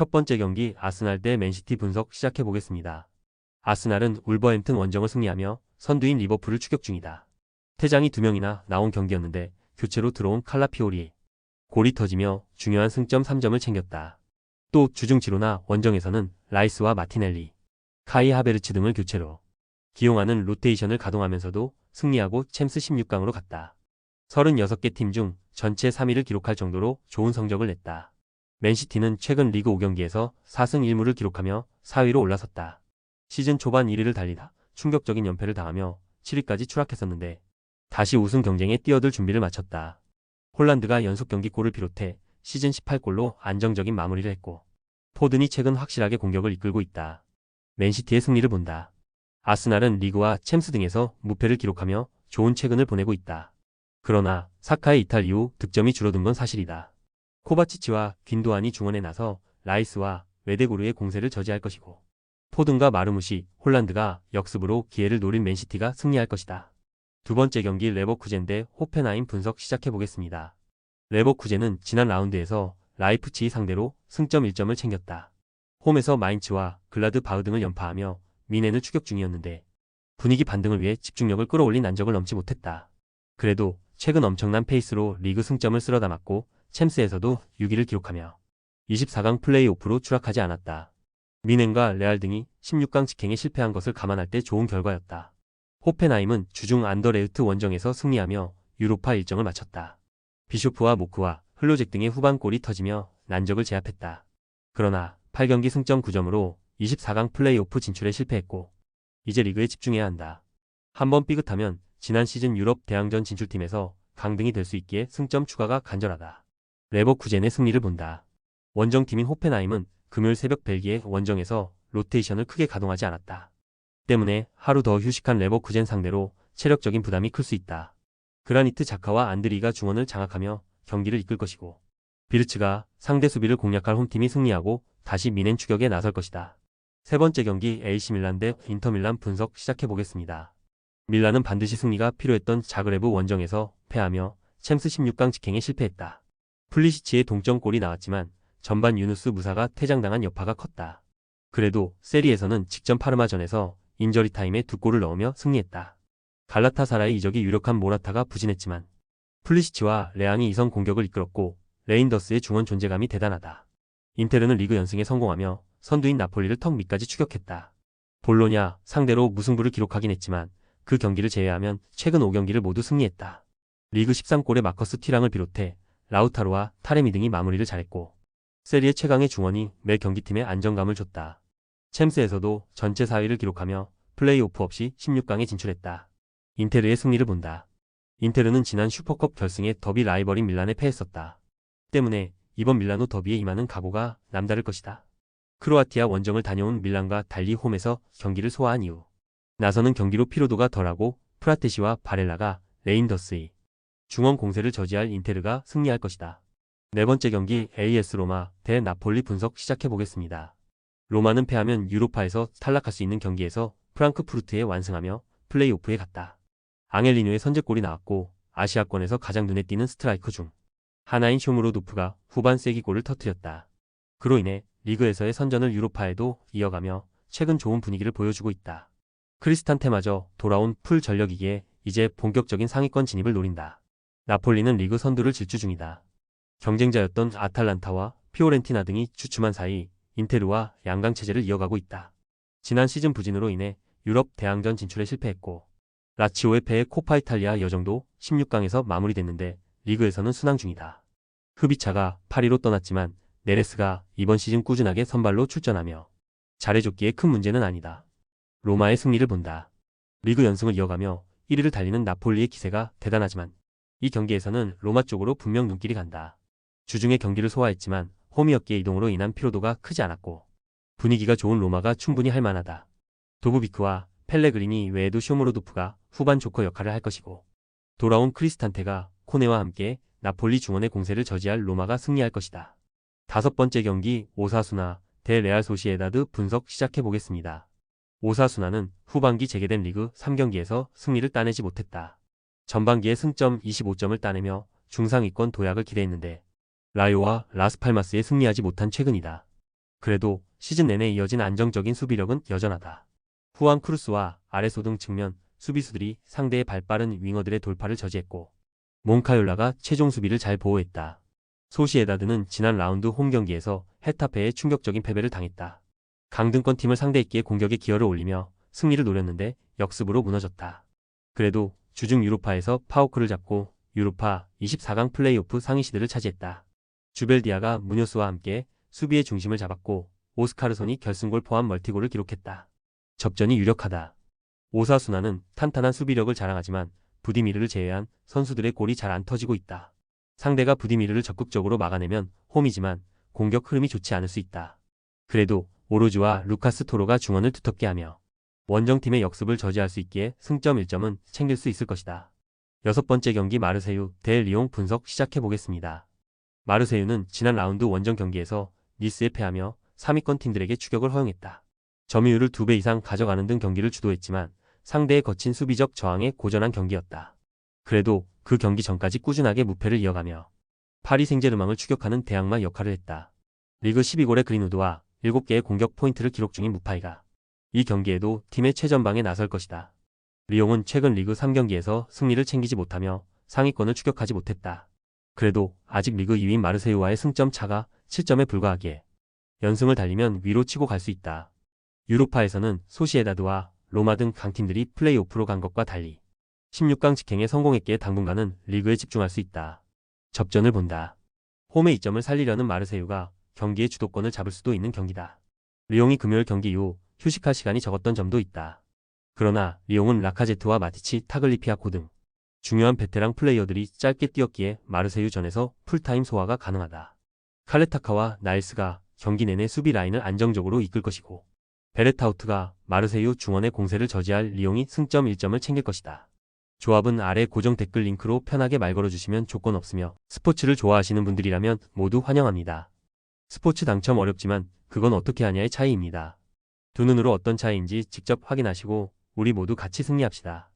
첫 번째 경기 아스날 대 맨시티 분석 시작해 보겠습니다. 아스날은 울버햄튼 원정을 승리하며 선두인 리버풀을 추격 중이다. 퇴장이 두 명이나 나온 경기였는데 교체로 들어온 칼라피오리 골이 터지며 중요한 승점 3점을 챙겼다. 또 주중지로나 원정에서는 라이스와 마티넬리, 카이 하베르츠 등을 교체로 기용하는 로테이션을 가동하면서도 승리하고 챔스 16강으로 갔다. 36개 팀 중 전체 3위를 기록할 정도로 좋은 성적을 냈다. 맨시티는 최근 리그 5경기에서 4승 1무를 기록하며 4위로 올라섰다. 시즌 초반 1위를 달리다 충격적인 연패를 당하며 7위까지 추락했었는데 다시 우승 경쟁에 뛰어들 준비를 마쳤다. 홀란드가 연속 경기 골을 비롯해 시즌 18골로 안정적인 마무리를 했고 포든이 최근 확실하게 공격을 이끌고 있다. 맨시티의 승리를 본다. 아스날은 리그와 챔스 등에서 무패를 기록하며 좋은 최근을 보내고 있다. 그러나 사카의 이탈 이후 득점이 줄어든 건 사실이다. 코바치치와 균도안이 중원에 나서 라이스와 외대고르의 공세를 저지할 것이고 포든과 마르무시, 홀란드가 역습으로 기회를 노린 맨시티가 승리할 것이다. 두 번째 경기 레버쿠젠 대 호펜하임 분석 시작해 보겠습니다. 레버쿠젠은 지난 라운드에서 라이프치히 상대로 승점 1점을 챙겼다. 홈에서 마인츠와 글라드 바흐 등을 연파하며 미넨을 추격 중이었는데 분위기 반등을 위해 집중력을 끌어올린 안적을 넘지 못했다. 그래도 최근 엄청난 페이스로 리그 승점을 쓸어 담았고 챔스에서도 6위를 기록하며 24강 플레이오프로 추락하지 않았다. 미넨과 레알 등이 16강 직행에 실패한 것을 감안할 때 좋은 결과였다. 호펜하임은 주중 안더레흐트 원정에서 승리하며 유로파 일정을 마쳤다. 비쇼프와 모크와 흘로잭 등의 후반골이 터지며 난적을 제압했다. 그러나 8경기 승점 9점으로 24강 플레이오프 진출에 실패했고 이제 리그에 집중해야 한다. 한번 삐끗하면 지난 시즌 유럽 대항전 진출팀에서 강등이 될 수 있기에 승점 추가가 간절하다. 레버쿠젠의 승리를 본다. 원정팀인 호펜하임은 금요일 새벽 벨기에 원정에서 로테이션을 크게 가동하지 않았다. 때문에 하루 더 휴식한 레버쿠젠 상대로 체력적인 부담이 클 수 있다. 그라니트 자카와 안드리가 중원을 장악하며 경기를 이끌 것이고 비르츠가 상대 수비를 공략할 홈팀이 승리하고 다시 미넨 추격에 나설 것이다. 세 번째 경기 AC 밀란 대 인터밀란 분석 시작해 보겠습니다. 밀란은 반드시 승리가 필요했던 자그레브 원정에서 패하며 챔스 16강 직행에 실패했다. 플리시치의 동점골이 나왔지만 전반 유누스 무사가 퇴장당한 여파가 컸다. 그래도 세리에서는 직전 파르마전에서 인저리 타임에 두 골을 넣으며 승리했다. 갈라타사라의 이적이 유력한 모라타가 부진했지만 플리시치와 레앙이 이선 공격을 이끌었고 레인더스의 중원 존재감이 대단하다. 인테르는 리그 연승에 성공하며 선두인 나폴리를 턱 밑까지 추격했다. 볼로냐 상대로 무승부를 기록하긴 했지만 그 경기를 제외하면 최근 5경기를 모두 승리했다. 리그 13골의 마커스 티랑을 비롯해 라우타로와 타레미 등이 마무리를 잘했고 세리의 최강의 중원이 매 경기팀에 안정감을 줬다. 챔스에서도 전체 4위를 기록하며 플레이오프 없이 16강에 진출했다. 인테르의 승리를 본다. 인테르는 지난 슈퍼컵 결승에 더비 라이벌인 밀란에 패했었다. 때문에 이번 밀라노 더비에 임하는 각오가 남다를 것이다. 크로아티아 원정을 다녀온 밀란과 달리 홈에서 경기를 소화한 이후 나서는 경기로 피로도가 덜하고 프라테시와 바렐라가 레인더스의 중원 공세를 저지할 인테르가 승리할 것이다. 네 번째 경기 AS 로마 대 나폴리 분석 시작해 보겠습니다. 로마는 패하면 유로파에서 탈락할 수 있는 경기에서 프랑크푸르트에 완승하며 플레이오프에 갔다. 앙헬리뉴의 선제골이 나왔고 아시아권에서 가장 눈에 띄는 스트라이커 중 하나인 쇼무로도프가 후반 세기골을 터뜨렸다. 그로 인해 리그에서의 선전을 유로파에도 이어가며 최근 좋은 분위기를 보여주고 있다. 크리스탄테마저 돌아온 풀 전력이기에 이제 본격적인 상위권 진입을 노린다. 나폴리는 리그 선두를 질주 중이다. 경쟁자였던 아탈란타와 피오렌티나 등이 주춤한 사이 인테르와 양강 체제를 이어가고 있다. 지난 시즌 부진으로 인해 유럽 대항전 진출에 실패했고 라치오의 패에 코파 이탈리아 여정도 16강에서 마무리됐는데 리그에서는 순항 중이다. 흡이차가 파리로 떠났지만 네레스가 이번 시즌 꾸준하게 선발로 출전하며 잘해줬기에 큰 문제는 아니다. 로마의 승리를 본다. 리그 연승을 이어가며 1위를 달리는 나폴리의 기세가 대단하지만 이 경기에서는 로마 쪽으로 분명 눈길이 간다. 주중에 경기를 소화했지만 홈이었기에 이동으로 인한 피로도가 크지 않았고 분위기가 좋은 로마가 충분히 할 만하다. 도브비크와 펠레그리니 외에도 쇼무로도프가 후반 조커 역할을 할 것이고 돌아온 크리스탄테가 코네와 함께 나폴리 중원의 공세를 저지할 로마가 승리할 것이다. 다섯 번째 경기 오사수나 대 레알 소시에다드 분석 시작해 보겠습니다. 오사수나는 후반기 재개된 리그 3경기에서 승리를 따내지 못했다. 전반기에 승점 25점을 따내며 중상위권 도약을 기대했는데 라요와 라스팔마스에 승리하지 못한 최근이다. 그래도 시즌 내내 이어진 안정적인 수비력은 여전하다. 후안 크루스와 아레소 등 측면 수비수들이 상대의 발빠른 윙어들의 돌파를 저지했고 몽카yor라가 최종 수비를 잘 보호했다. 소시에다드는 지난 라운드 홈 경기에서 헤타페에 충격적인 패배를 당했다. 강등권 팀을 상대했기에 공격에 기여를 올리며 승리를 노렸는데 역습으로 무너졌다. 그래도 주중 유로파에서 파워크를 잡고 유로파 24강 플레이오프 상위 시드를 차지했다. 주벨디아가 무뇨스와 함께 수비의 중심을 잡았고 오스카르손이 결승골 포함 멀티골을 기록했다. 접전이 유력하다. 오사수나는 탄탄한 수비력을 자랑하지만 부디미르를 제외한 선수들의 골이 잘 안 터지고 있다. 상대가 부디미르를 적극적으로 막아내면 홈이지만 공격 흐름이 좋지 않을 수 있다. 그래도 오로즈와 루카스 토로가 중원을 두텁게 하며 원정팀의 역습을 저지할 수 있기에 승점 1점은 챙길 수 있을 것이다. 여섯 번째 경기 마르세유 대 리옹 분석 시작해 보겠습니다. 마르세유는 지난 라운드 원정 경기에서 니스에 패하며 3위권 팀들에게 추격을 허용했다. 점유율을 2배 이상 가져가는 등 경기를 주도했지만 상대의 거친 수비적 저항에 고전한 경기였다. 그래도 그 경기 전까지 꾸준하게 무패를 이어가며 파리 생제르망을 추격하는 대항마 역할을 했다. 리그 12골의 그린우드와 7개의 공격 포인트를 기록 중인 무파이가 이 경기에도 팀의 최전방에 나설 것이다. 리옹은 최근 리그 3경기에서 승리를 챙기지 못하며 상위권을 추격하지 못했다. 그래도 아직 리그 2위인 마르세유와의 승점 차가 7점에 불과하기에 연승을 달리면 위로 치고 갈 수 있다. 유로파에서는 소시에다드와 로마 등 강팀들이 플레이오프로 간 것과 달리 16강 직행에 성공했기에 당분간은 리그에 집중할 수 있다. 접전을 본다. 홈의 이점을 살리려는 마르세유가 경기의 주도권을 잡을 수도 있는 경기다. 리옹이 금요일 경기 이후 휴식할 시간이 적었던 점도 있다. 그러나 리옹은 라카제트와 마티치, 타글리피아 코 등 중요한 베테랑 플레이어들이 짧게 뛰었기에 마르세유 전에서 풀타임 소화가 가능하다. 칼레타카와 나일스가 경기 내내 수비 라인을 안정적으로 이끌 것이고 베레타우트가 마르세유 중원의 공세를 저지할 리옹이 승점 1점을 챙길 것이다. 조합은 아래 고정 댓글 링크로 편하게 말 걸어주시면 조건 없으며 스포츠를 좋아하시는 분들이라면 모두 환영합니다. 스포츠 당첨 어렵지만 그건 어떻게 하냐의 차이입니다. 두 눈으로 어떤 차이인지 직접 확인하시고 우리 모두 같이 승리합시다.